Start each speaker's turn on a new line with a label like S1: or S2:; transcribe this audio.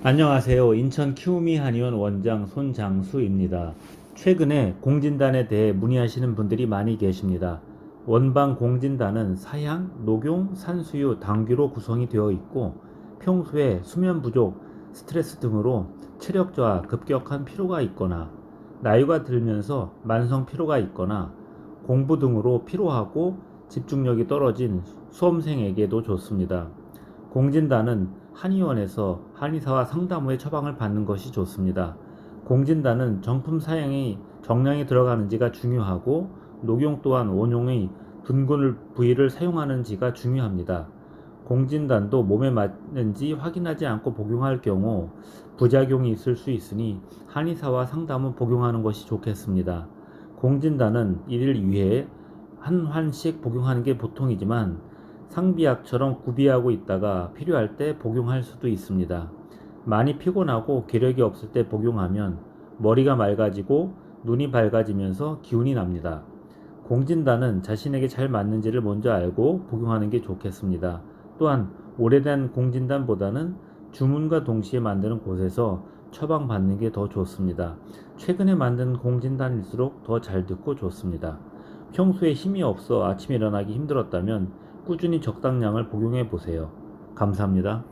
S1: 안녕하세요. 인천 키우미 한의원 원장 손장수입니다. 최근에 공진단에 대해 문의하시는 분들이 많이 계십니다. 원방 공진단은 사향, 녹용, 산수유, 당귀로 구성이 되어 있고 평소에 수면 부족, 스트레스 등으로 체력 저하, 급격한 피로가 있거나 나이가 들면서 만성 피로가 있거나 공부 등으로 피로하고 집중력이 떨어진 수험생에게도 좋습니다. 공진단은 한의원에서 한의사와 상담 후에 처방을 받는 것이 좋습니다. 공진단은 정품 사양이 정량이 들어가는지가 중요하고 녹용 또한 원용의 둔근 부위를 사용하는지가 중요합니다. 공진단도 몸에 맞는지 확인하지 않고 복용할 경우 부작용이 있을 수 있으니 한의사와 상담 후 복용하는 것이 좋겠습니다. 공진단은 1일 2회 한 환씩 복용하는 게 보통이지만 상비약처럼 구비하고 있다가 필요할 때 복용할 수도 있습니다. 많이 피곤하고 기력이 없을 때 복용하면 머리가 맑아지고 눈이 밝아지면서 기운이 납니다. 공진단은 자신에게 잘 맞는지를 먼저 알고 복용하는 게 좋겠습니다. 또한 오래된 공진단보다는 주문과 동시에 만드는 곳에서 처방받는 게 더 좋습니다. 최근에 만든 공진단일수록 더 잘 듣고 좋습니다. 평소에 힘이 없어 아침에 일어나기 힘들었다면 꾸준히 적당량을 복용해 보세요. 감사합니다.